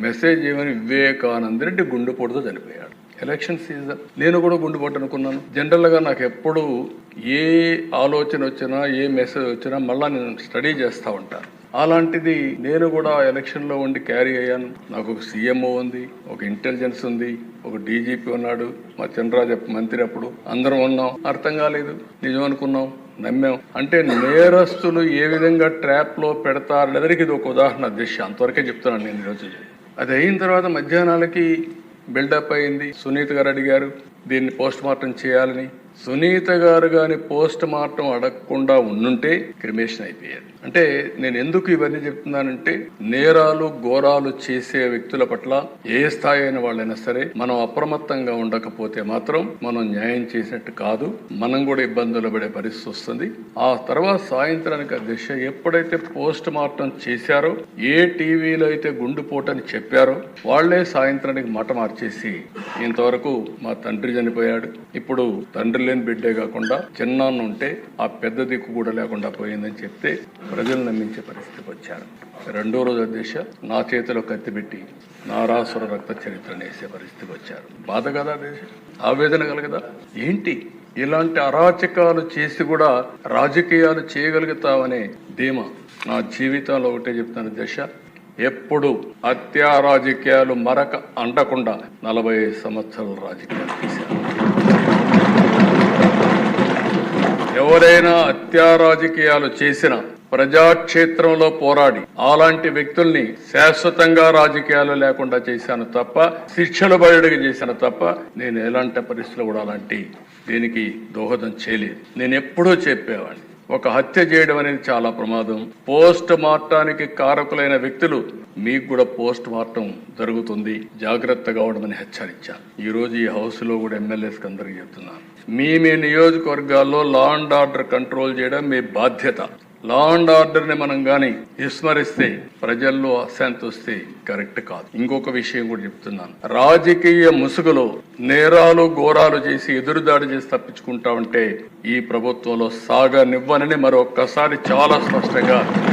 Message ఏమని వివేకానంద రెడ్డి గుండెపోటుతో చనిపోయాడు. ఎలక్షన్ సీజన్ నేను కూడా గుండెపోటు అనుకున్నాను. జనరల్గా నాకు ఎప్పుడు ఏ ఆలోచన వచ్చినా ఏ మెసేజ్ వచ్చినా మళ్ళీ నేను స్టడీ చేస్తూ ఉంటాను అలాంటిది నేను కూడా ఎలక్షన్లో ఉండి క్యారీ అయ్యాను. నాకు ఒక సీఎంఓ ఉంది ఒక ఇంటెలిజెన్స్ ఉంది ఒక డీజీపీ ఉన్నాడు. మా చంద్రరాజు మంత్రి అప్పుడు అందరం ఉన్నాం. అర్థం కాలేదు. నిజం అనుకున్నాం. నమ్మాం. అంటే నేరస్తులు ఏ విధంగా ట్రాప్లో పెడతారు పెడతారనేదానికి ఇది ఒక ఉదాహరణ దిశ అంతవరకే చెప్తున్నాను నేను ఈరోజు. అది అయిన తర్వాత మధ్యాహ్నాలకి బిల్డప్ అయింది. సునీత గారు అడిగారు దీన్ని పోస్ట్ మార్టం చేయాలని. సునీత గారు గాని పోస్ట్ మార్టం అడగకుండా ఉండుంటే క్రిమేషన్ అయిపోయేది. అంటే నేను ఎందుకు ఇవన్నీ చెప్తున్నానంటే నేరాలు ఘోరాలు చేసే వ్యక్తుల పట్ల ఏ స్థాయి అయిన వాళ్ళైనా సరే మనం అప్రమత్తంగా ఉండకపోతే మాత్రం మనం న్యాయం చేసినట్టు కాదు మనం కూడా ఇబ్బందులు పడే పరిస్థితి వస్తుంది. ఆ తర్వాత సాయంత్రానికి ఆ దిశ ఎప్పుడైతే పోస్ట్ మార్టం చేశారో ఏ టీవీలో అయితే గుండుపోటని చెప్పారో వాళ్ళే సాయంత్రానికి మాట మార్చేసి ఇంతవరకు మా తండ్రి చనిపోయాడు. ఇప్పుడు తండ్రి లేని బిడ్డే కాకుండా చిన్నాన్న ఉంటే ఆ పెద్ద దిక్కు కూడా లేకుండా పోయిందని చెప్తే ప్రజలు నమ్మించే పరిస్థితికి వచ్చారు. రెండో రోజు అధ్యక్ష నా చేతిలో కత్తి పెట్టి నారాసుర రక్త చరిత్రను వేసే పరిస్థితికి వచ్చారు. బాధ కదా అధ్యక్ష? ఆవేదన కలగదా? ఏంటి? ఇలాంటి అరాచకాలు చేసి కూడా రాజకీయాలు చేయగలుగుతామనే ధీమా. నా జీవితంలో ఒకటే చెప్తాను దశ ఎప్పుడు హత్యా రాజకీయాలు మరక అంటకుండా నలభై సంవత్సరాల రాజకీయాలు చేశారు. ఎవరైనా హత్యా రాజకీయాలు చేసిన ప్రజాక్షేత్రంలో పోరాడి అలాంటి వ్యక్తుల్ని శాశ్వతంగా రాజకీయాలు లేకుండా చేశాను తప్ప శిక్షలు బయటకు చేశాను తప్ప నేను ఎలాంటి పరిస్థితులు కూడా అలాంటి దీనికి దోహదం చేయలేదు. నేను ఎప్పుడూ చెప్పేవాడిని. ఒక హత్య చేయడం అనేది చాలా ప్రమాదం. పోస్ట్ మార్టానికి కారకులైన వ్యక్తులు మీకు కూడా పోస్ట్ మార్టం జరుగుతుంది. జాగ్రత్తగా ఉండమని హెచ్చరించాను ఈ రోజు ఈ హౌస్లో కూడా ఎమ్మెల్యేస్కి అందరికీ చెప్తున్నాను. మీ మీ నియోజకవర్గాల్లో లా అండ్ ఆర్డర్ కంట్రోల్ చేయడం మీ బాధ్యత. లా అండ్ ఆర్డర్ని మనం కానీ విస్మరిస్తే ప్రజల్లో అశాంతి వస్తే కరెక్ట్ కాదు. ఇంకొక విషయం కూడా చెప్తున్నాను. రాజకీయ ముసుగులో నేరాలు ఘోరాలు చేసి ఎదురుదాడి చేసి తప్పించుకుంటా ఉంటే ఈ ప్రభుత్వంలో సాగనివ్వనని మరొక్కసారి చాలా స్పష్టంగా